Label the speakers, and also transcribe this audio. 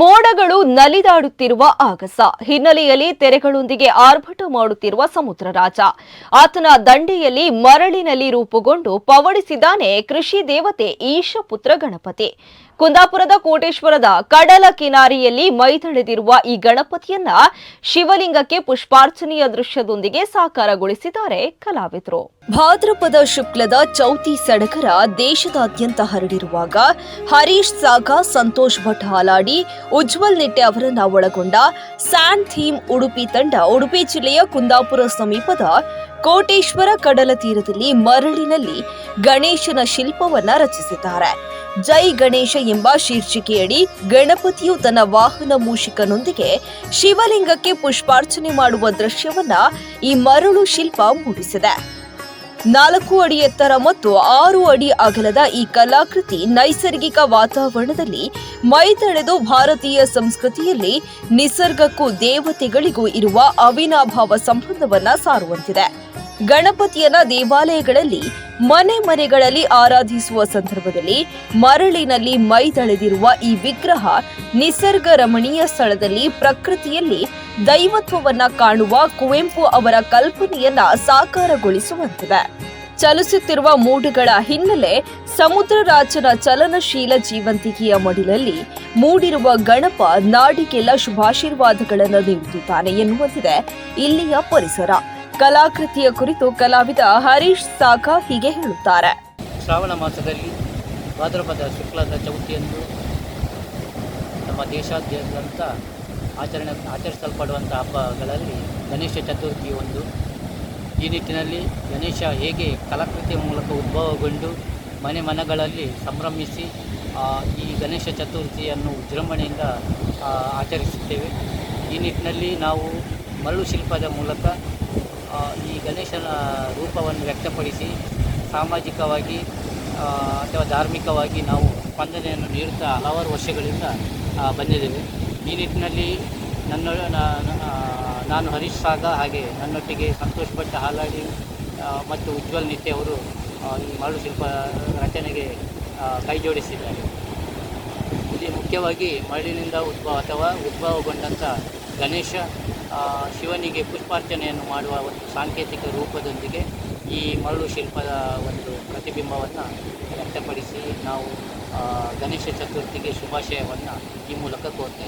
Speaker 1: ಮೋಡಗಳು ನಲಿದಾಡುತ್ತಿರುವ ಆಗಸ. ಹಿನ್ನೆಲೆಯಲ್ಲಿ ತೆರೆಗಳೊಂದಿಗೆ ಆರ್ಭಟ ಮಾಡುತ್ತಿರುವ ಸಮುದ್ರ ರಾಜ. ಆತನ ದಂಡೆಯಲ್ಲಿ ಮರಳಿನಲ್ಲಿ ರೂಪುಗೊಂಡು ಪವಡಿಸಿದಾನೆ ಕೃಷಿ ದೇವತೆ ಈಶಪುತ್ರ ಗಣಪತಿ. ಕುಂದಾಪುರದ ಕೋಟೇಶ್ವರದ ಕಡಲ ಕಿನಾರಿಯಲ್ಲಿ ಮೈತಳೆದಿರುವ ಈ ಗಣಪತಿಯನ್ನ ಶಿವಲಿಂಗಕ್ಕೆ ಪುಷ್ಪಾರ್ಚನೆಯ ದೃಶ್ಯದೊಂದಿಗೆ ಸಾಕಾರಗೊಳಿಸಿದ್ದಾರೆ ಕಲಾವಿದರು. ಭಾದ್ರಪದ ಶುಕ್ಲದ ಚೌತಿ ಸಡಗರ ದೇಶದಾದ್ಯಂತ ಹರಡಿರುವಾಗ ಹರೀಶ್ ಸಾಗ, ಸಂತೋಷ್ ಭಟ್ ಹಾಲಾಡಿ ಉಜ್ವಲ್ ನಿಟ್ಟೆ ಅವರನ್ನ ಒಳಗೊಂಡ ಸ್ಯಾನ್ ಥೀಮ್ ಉಡುಪಿ ತಂಡ ಉಡುಪಿ ಜಿಲ್ಲೆಯ ಕುಂದಾಪುರ ಸಮೀಪದ ಕೋಟೇಶ್ವರ ಕಡಲ ತೀರದಲ್ಲಿ ಮರಳಿನಲ್ಲಿ ಗಣೇಶನ ಶಿಲ್ಪವನ್ನ ರಚಿಸಿದ್ದಾರೆ. ಜೈ ಗಣೇಶ ಎಂಬ ಶೀರ್ಷಿಕೆಯಡಿ ಗಣಪತಿಯು ತನ್ನ ವಾಹನ ಮೂಷಿಕನೊಂದಿಗೆ ಶಿವಲಿಂಗಕ್ಕೆ ಪುಷ್ಪಾರ್ಚನೆ ಮಾಡುವ ದೃಶ್ಯವನ್ನ ಈ ಮರಳು ಶಿಲ್ಪ ಮೂಡಿಸಿದೆ. ನಾಲ್ಕು ಅಡಿ ಎತ್ತರ ಮತ್ತು ಆರು ಅಡಿ ಅಗಲದ ಈ ಕಲಾಕೃತಿ ನೈಸರ್ಗಿಕ ವಾತಾವರಣದಲ್ಲಿ ಮೈತಳೆದು ಭಾರತೀಯ ಸಂಸ್ಕೃತಿಯಲ್ಲಿ ನಿಸರ್ಗಕ್ಕೂ ದೇವತೆಗಳಿಗೂ ಇರುವ ಅವಿನಾಭಾವ ಸಂಬಂಧವನ್ನ ಸಾರುವಂತಿದೆ. ಗಣಪತಿಯನ್ನ ದೇವಾಲಯಗಳಲ್ಲಿ ಮನೆ ಮನೆಗಳಲ್ಲಿ ಆರಾಧಿಸುವ ಸಂದರ್ಭದಲ್ಲಿ ಮರಳಿನಲ್ಲಿ ಮೈತಳೆದಿರುವ ಈ ವಿಗ್ರಹ ನಿಸರ್ಗ ರಮಣೀಯ ಸ್ಥಳದಲ್ಲಿ ಪ್ರಕೃತಿಯಲ್ಲಿ ದೈವತ್ವವನ್ನ ಕಾಣುವ ಕುವೆಂಪು ಅವರ ಕಲ್ಪನೆಯನ್ನ ಸಾಕಾರಗೊಳಿಸುವಂತಿದೆ. ಚಲಿಸುತ್ತಿರುವ ಮೂಡುಗಳ ಹಿನ್ನೆಲೆ ಸಮುದ್ರ ರಾಜನ ಚಲನಶೀಲ ಜೀವಂತಿಕೆಯ ಮಡಿಲಲ್ಲಿ ಮೂಡಿರುವ ಗಣಪ ನಾಡಿಗೆಲ್ಲ ಶುಭಾಶೀರ್ವಾದಗಳನ್ನು ನೀಡುತ್ತಾನೆ ಎನ್ನುವಂತಿದೆ ಇಲ್ಲಿಯ ಪರಿಸರ. ಕಲಾಕೃತಿಯ ಕುರಿತು ಕಲಾವಿದ ಹರೀಶ್ ಸಾಖ ಹೀಗೆ ಹೇಳುತ್ತಾರೆ.
Speaker 2: ಶ್ರಾವಣ ಮಾಸದಲ್ಲಿ ಭಾದ್ರಪದ ಶುಕ್ಲದ ಚೌತಿಯಂದು ನಮ್ಮ ದೇಶಾದ್ಯಂತ ಆಚರಣೆ ಆಚರಿಸಲ್ಪಡುವಂಥ ಹಬ್ಬಗಳಲ್ಲಿ ಗಣೇಶ ಚತುರ್ಥಿ ಒಂದು. ಈ ನಿಟ್ಟಿನಲ್ಲಿ ಗಣೇಶ ಹೇಗೆ ಕಲಾಕೃತಿಯ ಮೂಲಕ ಉದ್ಭವಗೊಂಡು ಮನೆ ಮನಗಳಲ್ಲಿ ಸಂಭ್ರಮಿಸಿ ಈ ಗಣೇಶ ಚತುರ್ಥಿಯನ್ನು ವಿಜೃಂಭಣೆಯಿಂದ ಆಚರಿಸುತ್ತೇವೆ. ಈ ನಿಟ್ಟಿನಲ್ಲಿ ನಾವು ಮರಳು ಶಿಲ್ಪದ ಮೂಲಕ ಈ ಗಣೇಶನ ರೂಪವನ್ನು ವ್ಯಕ್ತಪಡಿಸಿ ಸಾಮಾಜಿಕವಾಗಿ ಅಥವಾ ಧಾರ್ಮಿಕವಾಗಿ ನಾವು ಸ್ಪಂದನೆಯನ್ನು ನೀಡುತ್ತಾ ಹಲವಾರು ವರ್ಷಗಳಿಂದ ಬಂದಿದ್ದೇವೆ. ಈ ನಿಟ್ಟಿನಲ್ಲಿ ನನ್ನ ನಾನು ಹರೀಶ್ ಸಾಗ ಹಾಗೆ ನನ್ನೊಟ್ಟಿಗೆ ಸಂತೋಷ್ ಭಟ್ ಹಾಲಾಡಿ ಮತ್ತು ಉಜ್ವಲ್ ನಿತ್ಯ ಅವರು ಈ ಮರಳು ಶಿಲ್ಪ ರಚನೆಗೆ ಕೈ ಜೋಡಿಸಿದ್ದಾರೆ. ಇಲ್ಲಿ ಮುಖ್ಯವಾಗಿ ಮರಳಿನಿಂದ ಉದ್ಭವ ಅಥವಾ ಉದ್ಭವಗೊಂಡಂಥ ಗಣೇಶ ಶಿವನಿಗೆ ಪುಷ್ಪಾರ್ಚನೆಯನ್ನು ಮಾಡುವ ಒಂದು ಸಾಂಕೇತಿಕ ರೂಪದೊಂದಿಗೆ ಈ ಮರಳು ಶಿಲ್ಪದ ಒಂದು ಪ್ರತಿಬಿಂಬವನ್ನು ವ್ಯಕ್ತಪಡಿಸಿ ನಾವು ಗಣೇಶ ಚತುರ್ಥಿಗೆ ಶುಭಾಶಯವನ್ನು ಈ ಮೂಲಕ ಕೋರ್ತಾ